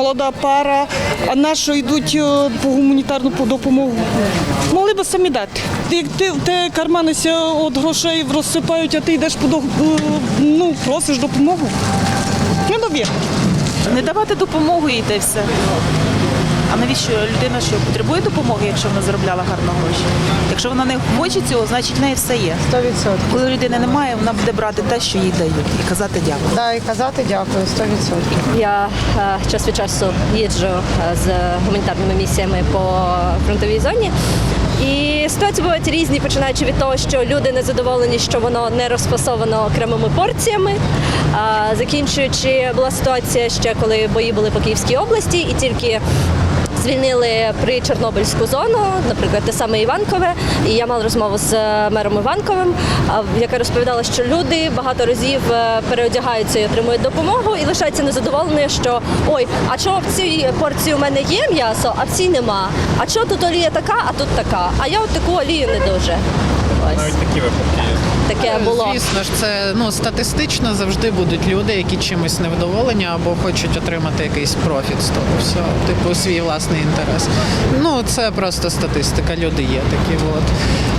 молода пара, а на що йдуть е, по гуманітарну допомогу. Могли би самі дати. Як ти те карманися від грошей розсипають, а ти йдеш по е, ну, просиш допомогу. Недовір. Не давати допомогу і те все. А навіщо людина що потребує допомоги, якщо вона заробляла гарно гроші? Якщо вона не хоче цього, значить в неї все є. 100%. Коли людини немає, вона буде брати те, що їй дають, і казати дякую. Да, і казати дякую, 100%. Я е, час від часу їжджу е, з гуманітарними місіями по фронтовій зоні. І ситуації бувають різні, починаючи від того, що люди не задоволені, що воно не розфасовано окремими порціями. А закінчуючи була ситуація ще, коли бої були по Київській області, і тільки звільнили при Чорнобильську зону, наприклад, те саме Іванкове. І я мала розмову з е, мером Іванковим, яка розповідала, що люди багато разів е, переодягаються і отримують допомогу, і лишаються незадоволені, що ой, а чого в цій порції у мене є м'ясо, а в цій нема. А чого тут олія така, а тут така? А я от таку олію не дуже. Ось Навіть такі випадки. Таке було. Звісно ж, це ну статистично завжди будуть люди, які чимось невдоволені або хочуть отримати якийсь профіт з того всього, типу свій власний інтерес. Ну це просто статистика. Люди є такі. От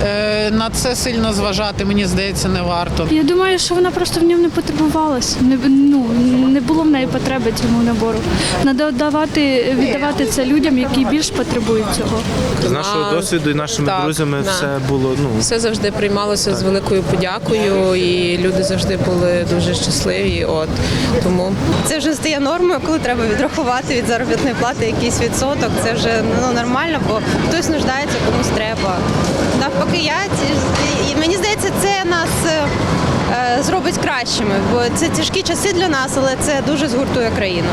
е, на це сильно зважати, мені здається, не варто. Я думаю, що вона просто в ньому не потребувалася. Не, ну, не було в неї потреби цьому набору. Треба давати, віддавати це людям, які більш потребують цього. З нашого досвіду і нашими так, друзями да. все було ну Все завжди приймалося з великою подякою, і люди завжди були дуже щасливі. От тому Це вже стає нормою, коли треба відрахувати від заробітної плати якийсь відсоток. Це вже ну нормально, бо хтось нуждається, комусь треба. Навпаки, я і мені здається, це нас е, е, зробить кращими, бо це тяжкі часи для нас, але це дуже згуртує країну.